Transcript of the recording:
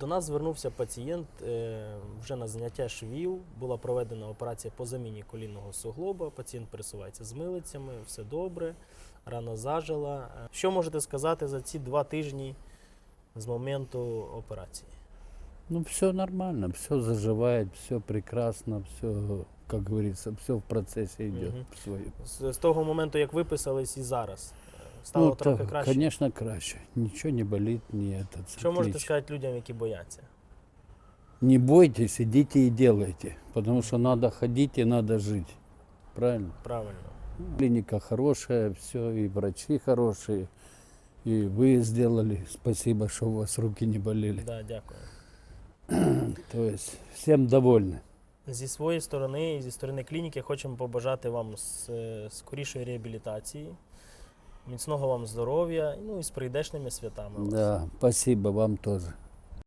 До нас звернувся пацієнт е, вже на заняття швів. Була проведена операція по заміні колінного суглоба. Пацієнт пересувається з милицями, все добре, рана зажила. Що можете сказати за ці два тижні з моменту операції? Ну, все нормально, все заживает, все прекрасно, все, как говорится, все в процессе идет Мгм. свое. З, з того моменту, як виписались і зараз, стало ну, трохи то, краще. конечно, краще. Ничего не болит, не этот. Що можете отлично. сказати людям, які бояться? Не бойтесь, идите и делайте, потому что надо ходить и надо жить. Правильно? Правильно. Клиника хорошая, все, и врачи хорошие, и вы сделали. Спасибо, что у вас руки не болели. Да, дякую. То есть всем довольны. Зі своєї сторони і зі сторони клініки хочемо побажати вам с- е, скорішої реабілітації, Міцного вам здоров'я, ну і з прийдешними святами. Да, спасибо вам тоже.